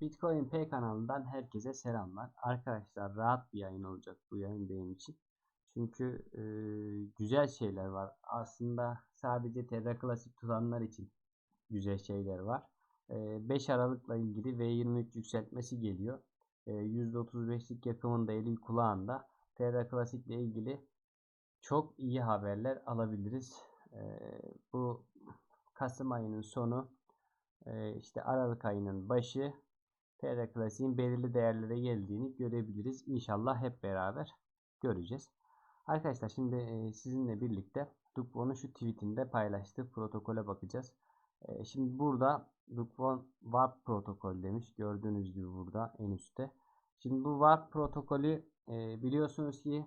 Bitcoin P kanalından herkese selamlar. Arkadaşlar rahat bir yayın olacak bu yayın benim için. Çünkü e, güzel şeyler var. Aslında sadece Terra Classic tutanlar için güzel şeyler var. E, 5 Aralık'la ilgili V23 yükseltmesi geliyor. E, %35'lik yakımında eli kulağında Terra Classic ile ilgili çok iyi haberler alabiliriz. E, bu Kasım ayının sonu e, işte Aralık ayının başı TR Klasik'in belirli değerlere geldiğini görebiliriz. İnşallah hep beraber göreceğiz. Arkadaşlar şimdi e, sizinle birlikte Dukvon'un şu tweetinde paylaştığı protokole bakacağız. E, şimdi burada Dukvon Warp protokol demiş. Gördüğünüz gibi burada en üstte. Şimdi bu Warp protokolü e, biliyorsunuz ki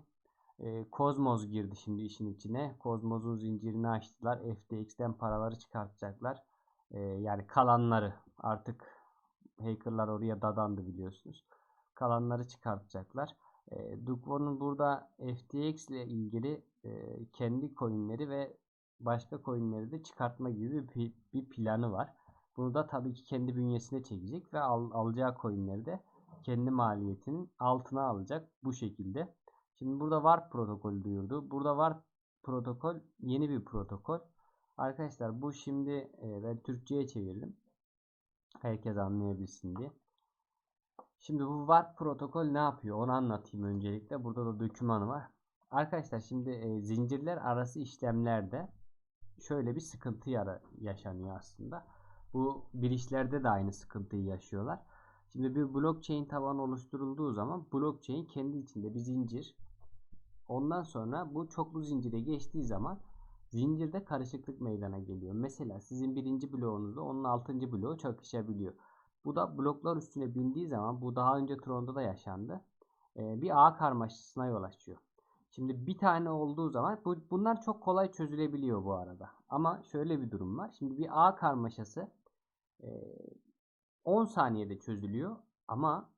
Cosmos girdi şimdi işin içine. Cosmos'un zincirini açtılar. FTX'ten paraları çıkartacaklar. Yani kalanları artık hackerlar oraya dadandı biliyorsunuz. Kalanları çıkartacaklar. E, Dukvo'nun burada FTX ile ilgili e, kendi coinleri ve başka coinleri de çıkartma gibi bir, planı var. Bunu da tabii ki kendi bünyesine çekecek ve al, alacağı coinleri de kendi maliyetinin altına alacak bu şekilde. Şimdi burada var protokol duyurdu. Burada var protokol yeni bir protokol. Arkadaşlar bu şimdi e, ben Türkçe'ye çevirdim. Herkes anlayabilsin diye. Şimdi bu VARP protokol ne yapıyor onu anlatayım öncelikle. Burada da dokümanı var. Arkadaşlar şimdi e, zincirler arası işlemlerde şöyle bir sıkıntı yaşanıyor aslında. Bu bilişlerde de aynı sıkıntıyı yaşıyorlar. Şimdi bir blockchain tabanı oluşturulduğu zaman blockchain kendi içinde bir zincir. Ondan sonra bu çoklu zincire geçtiği zaman zincirde karışıklık meydana geliyor. Mesela sizin birinci bloğunuzda onun altıncı bloğu çakışabiliyor. Bu da bloklar üstüne bindiği zaman bu daha önce Tron'da da yaşandı. Bir ağ karmaşasına yol açıyor. Şimdi bir tane olduğu zaman bu, bunlar çok kolay çözülebiliyor bu arada. Ama şöyle bir durum var. Şimdi bir ağ karmaşası e, 10 saniyede çözülüyor ama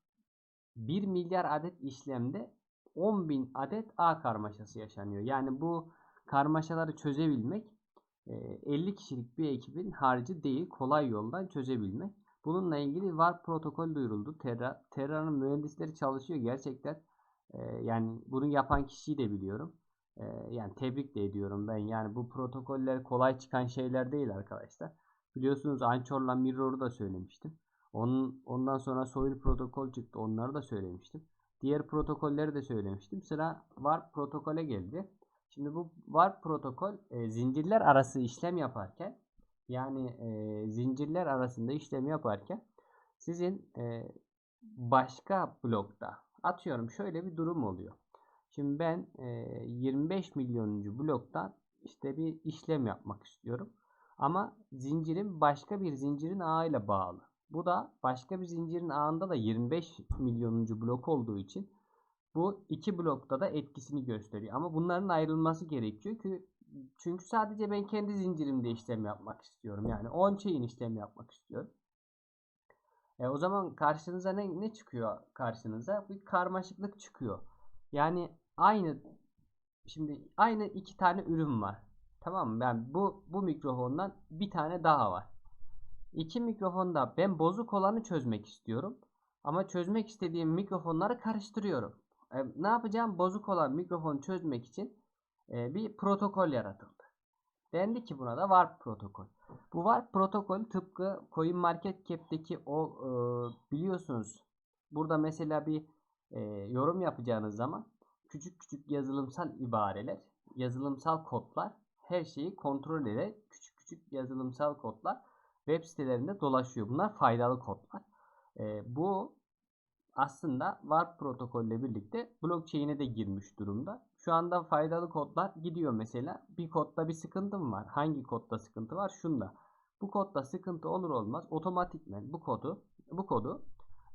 1 milyar adet işlemde 10 bin adet ağ karmaşası yaşanıyor. Yani bu karmaşaları çözebilmek 50 kişilik bir ekibin harcı değil kolay yoldan çözebilmek. Bununla ilgili var protokol duyuruldu. Terra, Terra'nın mühendisleri çalışıyor gerçekten. yani bunu yapan kişiyi de biliyorum. yani tebrik de ediyorum ben. Yani bu protokoller kolay çıkan şeyler değil arkadaşlar. Biliyorsunuz Anchor'la Mirror'u da söylemiştim. Onun, ondan sonra Soil protokol çıktı. Onları da söylemiştim. Diğer protokolleri de söylemiştim. Sıra var protokole geldi. Şimdi bu var protokol e, zincirler arası işlem yaparken yani e, zincirler arasında işlem yaparken sizin e, başka blokta atıyorum şöyle bir durum oluyor. Şimdi ben e, 25 milyonuncu bloktan işte bir işlem yapmak istiyorum. Ama zincirim başka bir zincirin ağıyla bağlı. Bu da başka bir zincirin ağında da 25 milyonuncu blok olduğu için bu iki blokta da etkisini gösteriyor. Ama bunların ayrılması gerekiyor ki çünkü sadece ben kendi zincirimde işlem yapmak istiyorum. Yani on chain işlem yapmak istiyorum. E o zaman karşınıza ne, ne çıkıyor karşınıza? Bir karmaşıklık çıkıyor. Yani aynı şimdi aynı iki tane ürün var. Tamam mı? Ben bu bu mikrofondan bir tane daha var. İki mikrofonda ben bozuk olanı çözmek istiyorum. Ama çözmek istediğim mikrofonları karıştırıyorum. E, ne yapacağım? Bozuk olan mikrofonu çözmek için e, bir protokol yaratıldı. Dendi ki buna da Warp protokol. Bu Warp protokol tıpkı CoinMarketCap'teki o e, biliyorsunuz burada mesela bir e, yorum yapacağınız zaman küçük küçük yazılımsal ibareler, yazılımsal kodlar her şeyi kontrol ederek küçük küçük yazılımsal kodlar web sitelerinde dolaşıyor. Bunlar faydalı kodlar. E, bu aslında Warp protokolle birlikte blockchain'e de girmiş durumda. Şu anda faydalı kodlar gidiyor mesela. Bir kodda bir sıkıntım var. Hangi kodda sıkıntı var? Şunda. Bu kodda sıkıntı olur olmaz otomatikmen bu kodu bu kodu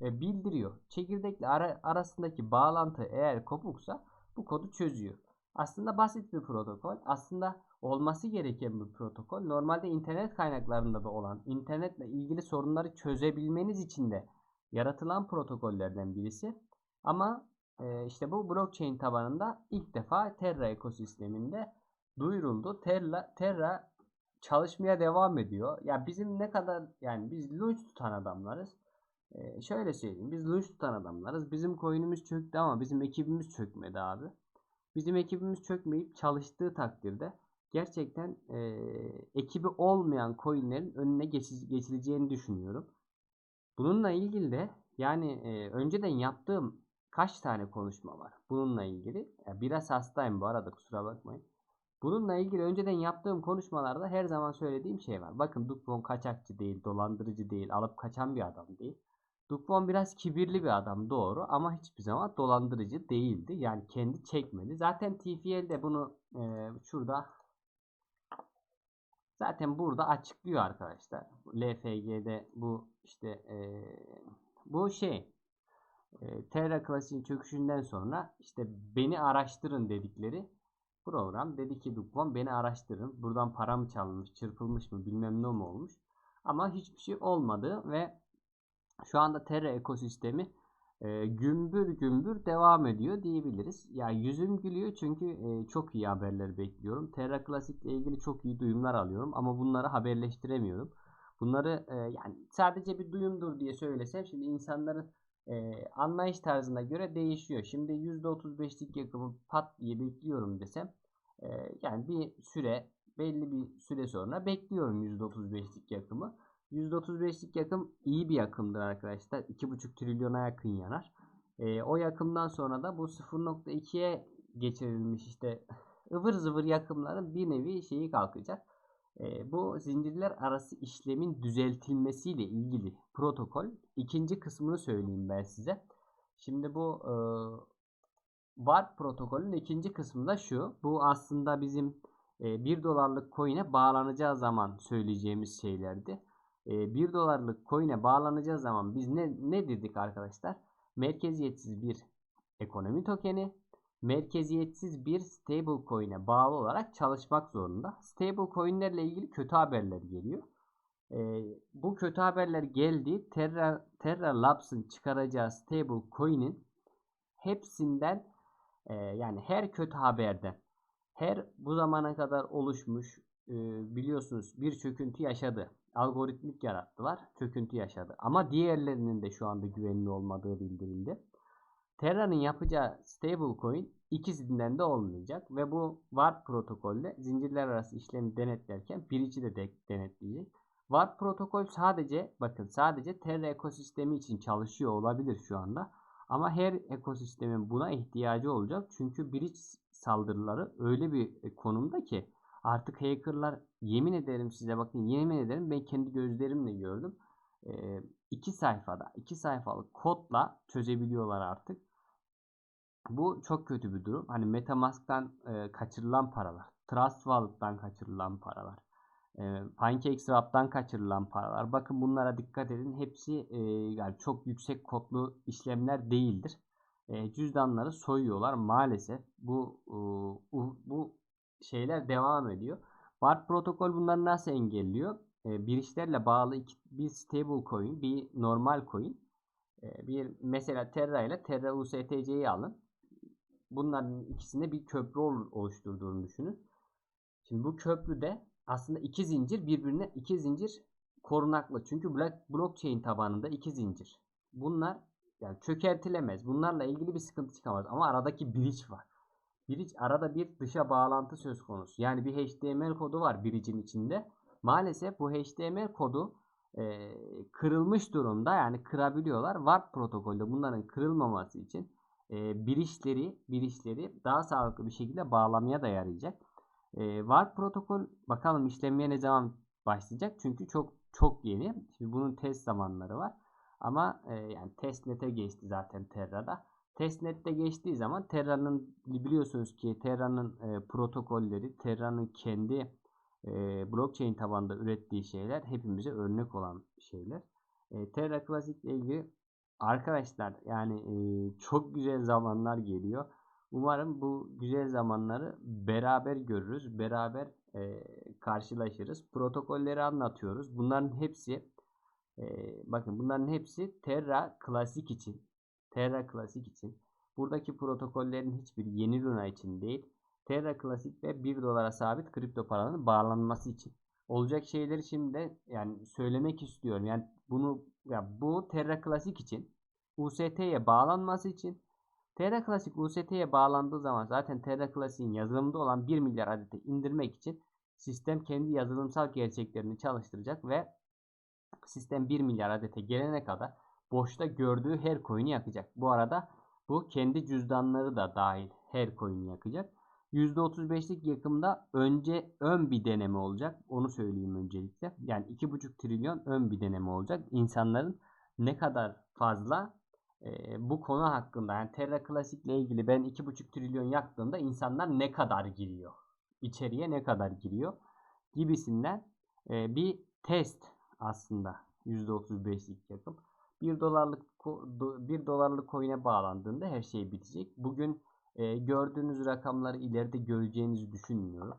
e, bildiriyor. Çekirdekle ara, arasındaki bağlantı eğer kopuksa bu kodu çözüyor. Aslında basit bir protokol. Aslında olması gereken bir protokol. Normalde internet kaynaklarında da olan, internetle ilgili sorunları çözebilmeniz için de yaratılan protokollerden birisi. Ama e, işte bu blockchain tabanında ilk defa Terra ekosisteminde duyuruldu. Terra, Terra çalışmaya devam ediyor. Ya bizim ne kadar yani biz launch tutan adamlarız. Ee, şöyle söyleyeyim. Biz lunch tutan adamlarız. Bizim coin'imiz çöktü ama bizim ekibimiz çökmedi abi. Bizim ekibimiz çökmeyip çalıştığı takdirde gerçekten e, ekibi olmayan coin'lerin önüne geçi- geçileceğini düşünüyorum. Bununla ilgili de yani e, önceden yaptığım kaç tane konuşma var bununla ilgili. Ya biraz hastayım bu arada kusura bakmayın. Bununla ilgili önceden yaptığım konuşmalarda her zaman söylediğim şey var. Bakın Dupont kaçakçı değil, dolandırıcı değil, alıp kaçan bir adam değil. Dupont biraz kibirli bir adam doğru ama hiçbir zaman dolandırıcı değildi. Yani kendi çekmedi. Zaten TFL de bunu e, şurada zaten burada açıklıyor arkadaşlar. LFG'de bu işte e, bu şey e, Terra Classic'in çöküşünden sonra işte beni araştırın dedikleri program dedi ki Dupont beni araştırın. Buradan para mı çalınmış, çırpılmış mı bilmem ne mi olmuş. Ama hiçbir şey olmadı ve şu anda Terra ekosistemi e, gümbür gümbür devam ediyor diyebiliriz. Ya yüzüm gülüyor çünkü e, çok iyi haberler bekliyorum. Terra Classic ile ilgili çok iyi duyumlar alıyorum ama bunları haberleştiremiyorum. Bunları e, yani sadece bir duyumdur diye söylesem şimdi insanların e, anlayış tarzına göre değişiyor. Şimdi %35'lik yakımı pat diye bekliyorum desem e, yani bir süre belli bir süre sonra bekliyorum %35'lik yakımı. %35'lik yakım iyi bir yakımdır arkadaşlar. 2,5 trilyona yakın yanar. E, o yakımdan sonra da bu 0.2'ye geçirilmiş işte ıvır zıvır yakımların bir nevi şeyi kalkacak. E, bu zincirler arası işlemin düzeltilmesiyle ilgili protokol ikinci kısmını söyleyeyim ben size. Şimdi bu e, VAR protokolün ikinci kısmında şu. Bu aslında bizim e, 1 dolarlık coin'e bağlanacağı zaman söyleyeceğimiz şeylerdi. E, 1 dolarlık coin'e bağlanacağı zaman biz ne, ne dedik arkadaşlar? Merkeziyetsiz bir ekonomi tokeni merkeziyetsiz bir stable coin'e bağlı olarak çalışmak zorunda. Stable coin'lerle ilgili kötü haberler geliyor. Ee, bu kötü haberler geldi. Terra, Terra Labs'ın çıkaracağı stable coin'in hepsinden e, yani her kötü haberden her bu zamana kadar oluşmuş e, biliyorsunuz bir çöküntü yaşadı. Algoritmik yarattılar. Çöküntü yaşadı. Ama diğerlerinin de şu anda güvenli olmadığı bildirildi. Terra'nın yapacağı stablecoin ikisinden de olmayacak ve bu WARP protokolle zincirler arası işlemi denetlerken birici de, de denetleyecek. WARP protokol sadece bakın sadece Terra ekosistemi için çalışıyor olabilir şu anda. Ama her ekosistemin buna ihtiyacı olacak. Çünkü bridge saldırıları öyle bir konumda ki artık hackerlar yemin ederim size bakın yemin ederim ben kendi gözlerimle gördüm. E, iki sayfada iki sayfalık kodla çözebiliyorlar artık. Bu çok kötü bir durum. Hani Metamask'tan e, kaçırılan paralar, Trust Wallet'tan kaçırılan paralar, e, PancakeSwap'tan kaçırılan paralar. Bakın bunlara dikkat edin. Hepsi e, yani çok yüksek kodlu işlemler değildir. E, cüzdanları soyuyorlar maalesef. Bu e, bu şeyler devam ediyor. BART protokol bunları nasıl engelliyor? E, bir işlerle bağlı iki, bir stable coin, bir normal coin. E, bir mesela Terra ile Terra USTC'yi alın bunların ikisinde bir köprü oluşturduğunu düşünün. Şimdi bu köprüde aslında iki zincir birbirine iki zincir korunaklı. Çünkü blockchain tabanında iki zincir. Bunlar yani çökertilemez. Bunlarla ilgili bir sıkıntı çıkamaz. Ama aradaki bridge var. Bridge arada bir dışa bağlantı söz konusu. Yani bir HTML kodu var bridge'in içinde. Maalesef bu HTML kodu e, kırılmış durumda. Yani kırabiliyorlar. WARP protokolde bunların kırılmaması için e, bir işleri daha sağlıklı bir şekilde bağlamaya da yarayacak. E, WARP protokol bakalım işlemeye ne zaman başlayacak? Çünkü çok çok yeni. Şimdi bunun test zamanları var. Ama e, yani testnet'e geçti zaten Terra'da. Testnet'te geçtiği zaman Terra'nın biliyorsunuz ki Terra'nın e, protokolleri, Terra'nın kendi e, blockchain tabanda ürettiği şeyler hepimize örnek olan şeyler. E, Terra Classic ile ilgili Arkadaşlar yani e, çok güzel zamanlar geliyor. Umarım bu güzel zamanları beraber görürüz. Beraber e, karşılaşırız. Protokolleri anlatıyoruz. Bunların hepsi e, bakın bunların hepsi Terra Classic için. Terra Classic için. Buradaki protokollerin hiçbiri yeni Luna için değil. Terra Classic ve 1 dolara sabit kripto paraların bağlanması için. olacak şeyleri şimdi yani söylemek istiyorum. Yani bunu ya bu Terra Classic için UST'ye bağlanması için Terra Classic UST'ye bağlandığı zaman zaten Terra Classic'in yazılımda olan 1 milyar adete indirmek için sistem kendi yazılımsal gerçeklerini çalıştıracak ve sistem 1 milyar adete gelene kadar boşta gördüğü her coin'i yakacak. Bu arada bu kendi cüzdanları da dahil her coin'i yakacak. %35'lik yakımda önce ön bir deneme olacak. Onu söyleyeyim öncelikle. Yani 2,5 trilyon ön bir deneme olacak. İnsanların ne kadar fazla e, bu konu hakkında yani Terra Classic ile ilgili ben 2,5 trilyon yaktığımda insanlar ne kadar giriyor? İçeriye ne kadar giriyor? Gibisinden e, bir test aslında %35'lik yakım. 1 dolarlık 1 dolarlık coin'e bağlandığında her şey bitecek. Bugün e, gördüğünüz rakamları ileride göreceğinizi düşünmüyorum.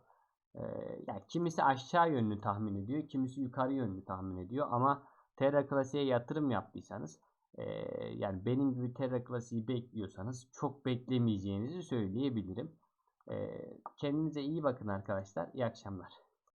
E, yani kimisi aşağı yönlü tahmin ediyor, kimisi yukarı yönlü tahmin ediyor ama Terra Classic'e yatırım yaptıysanız e, yani benim gibi Terra Classic'i bekliyorsanız çok beklemeyeceğinizi söyleyebilirim. E, kendinize iyi bakın arkadaşlar. İyi akşamlar.